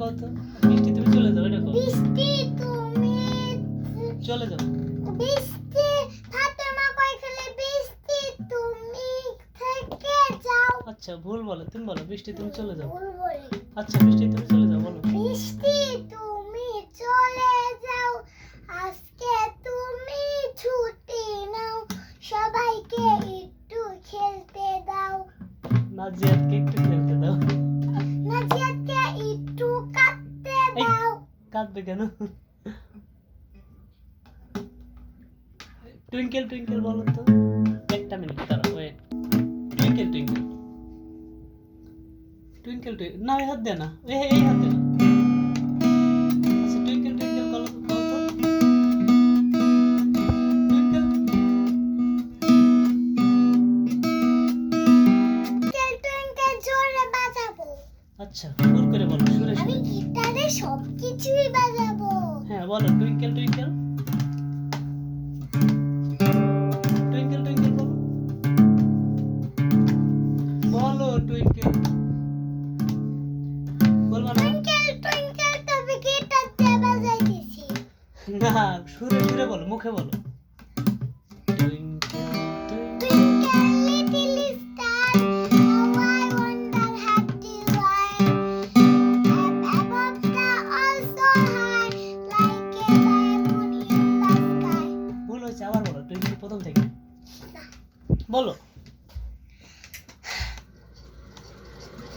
কও তো। বৃষ্টি তুমি চলে যাও বৃষ্টি তুমি চলে যাও। বৃষ্টি ফাতেমা কই খেলে? বৃষ্টি তুমি থেকে যাও। আচ্ছা ভুল বলো তুমি বলো বৃষ্টি তুমি চলে যাও। ভুল বলি। আচ্ছা বৃষ্টি তুমি চলে যাও বলো। বৃষ্টি তুমি চলে যাও। আজকে তুমি ছুটি নাও। সবাইকে একটু খেলতে দাও। নাজিয়াতকে একটু খেলতে দাও একটু কাঁদবে কেন? টুইঙ্কেল টুইঙ্কেল বলো তো। একটা মিনিট দাঁড়াও wait twinkle twinkle. Twinkle twinkle না এই হাত দে না। এই হাত দে না। আচ্ছা সুর করে বলো সুরে আমি গিটারে সব কিছুই বাজাবো। হ্যাঁ বলো টুইঙ্কেল টুইঙ্কেল টুইঙ্কেল টুইঙ্কেল বলো। বলো টুইঙ্কেল বলবা না। টুইঙ্কেল টুইঙ্কেল তবে গিটার দিয়ে বাজাইতেছি। না সুরে সুরে বলো মুখে বলো। বলো।